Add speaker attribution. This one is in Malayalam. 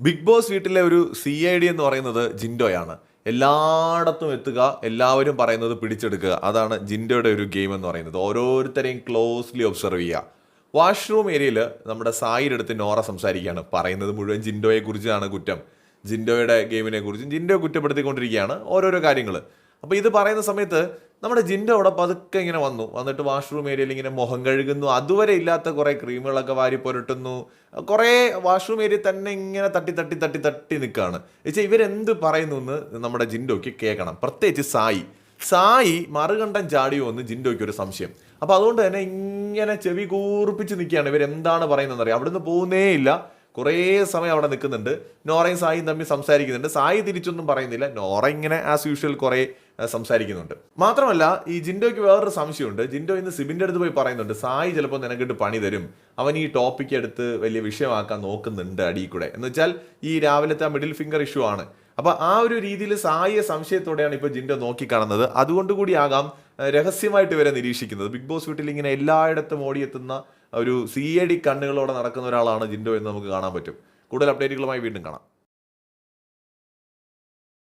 Speaker 1: ബിഗ് ബോസ് വീട്ടിലെ ഒരു സി ഐ ഡി എന്ന് പറയുന്നത് ജിൻഡോയാണ്. എല്ലായിടത്തും എത്തുക എല്ലാവരും പറയുന്നത് പിടിച്ചെടുക്കുക. അതാണ് ജിൻഡോയുടെ ഒരു ഗെയിം എന്ന് പറയുന്നത്. ഓരോരുത്തരെയും ക്ലോസ്ലി ഒബ്സർവ് ചെയ്യുക. വാഷ്റൂം ഏരിയയിൽ നമ്മുടെ സായിയുടെ അടുത്ത് നോറ സംസാരിക്കുകയാണ്. പറയുന്നത് മുഴുവൻ ജിൻഡോയെക്കുറിച്ചാണ് കുറ്റം. ജിൻഡോയുടെ ഗെയിമിനെ കുറിച്ചും ജിൻഡോ കുറ്റപ്പെടുത്തിക്കൊണ്ടിരിക്കുകയാണ് ഓരോരോ കാര്യങ്ങൾ. അപ്പോൾ ഇത് പറയുന്ന സമയത്ത് നമ്മുടെ ജിന്റെ അവിടെ പതുക്കെ ഇങ്ങനെ വന്നു. വന്നിട്ട് വാഷ്റൂം ഏരിയയിൽ ഇങ്ങനെ മുഖം കഴുകുന്നു. അതുവരെ ഇല്ലാത്ത കുറേ ക്രീമുകളൊക്കെ വാരി പുരട്ടുന്നു. കുറേ വാഷ്റൂം ഏരിയ തന്നെ ഇങ്ങനെ തട്ടി തട്ടി തട്ടി തട്ടി നിൽക്കുകയാണ് വെച്ചാൽ ഇവരെന്ത് പറയുന്നു എന്ന് നമ്മുടെ ജിൻഡോയ്ക്ക് കേൾക്കണം. പ്രത്യേകിച്ച് സായി. സായി മറുകണ്ഠം ചാടിയോ എന്ന് ജിൻഡോയ്ക്ക് ഒരു സംശയം. അപ്പോൾ അതുകൊണ്ട് തന്നെ ഇങ്ങനെ ചെവി കൂർപ്പിച്ച് നിൽക്കുകയാണ് ഇവരെന്താണ് പറയുന്നതെന്ന് അറിയാം അവിടുന്ന് പോകുന്നേ ഇല്ല. കുറേ സമയം അവിടെ നിൽക്കുന്നുണ്ട്. നോറയും സായിയും തമ്മിൽ സംസാരിക്കുന്നുണ്ട്. സായി തിരിച്ചൊന്നും പറയുന്നില്ല. നോറ ഇങ്ങനെ ആസ് യൂഷ്വൽ കുറേ സംസാരിക്കുന്നുണ്ട്. മാത്രമല്ല ഈ ജിൻഡോയ്ക്ക് വേറൊരു സംശയമുണ്ട്. ജിൻഡോ ഇന്ന് സിബിന്റെ അടുത്ത് പോയി പറയുന്നുണ്ട് സായി ചിലപ്പോൾ നിനക്കിട്ട് പണി തരും. അവൻ ഈ ടോപ്പിക്ക് എടുത്ത് വലിയ വിഷയമാക്കാൻ നോക്കുന്നുണ്ട് അടിയിൽ കൂടെ. എന്ന് വെച്ചാൽ ഈ രാവിലത്തെ ആ മിഡിൽ ഫിംഗർ ഇഷ്യൂ ആണ്. അപ്പൊ ആ ഒരു രീതിയിൽ സായിയെ സംശയത്തോടെയാണ് ഇപ്പൊ ജിൻഡോ നോക്കിക്കാണുന്നത്. അതുകൊണ്ട് കൂടിയാകാം രഹസ്യമായിട്ട് ഇവരെ നിരീക്ഷിക്കുന്നത്. ബിഗ് ബോസ് വീട്ടിൽ ഇങ്ങനെ എല്ലായിടത്തും ഓടിയെത്തുന്ന ഒരു സി എ ഡി കണ്ണുകളോടെ നടക്കുന്ന ഒരാളാണ് ജിൻഡോ എന്ന് നമുക്ക് കാണാൻ പറ്റും. കൂടുതൽ അപ്ഡേറ്റുകളുമായി വീണ്ടും കാണാം.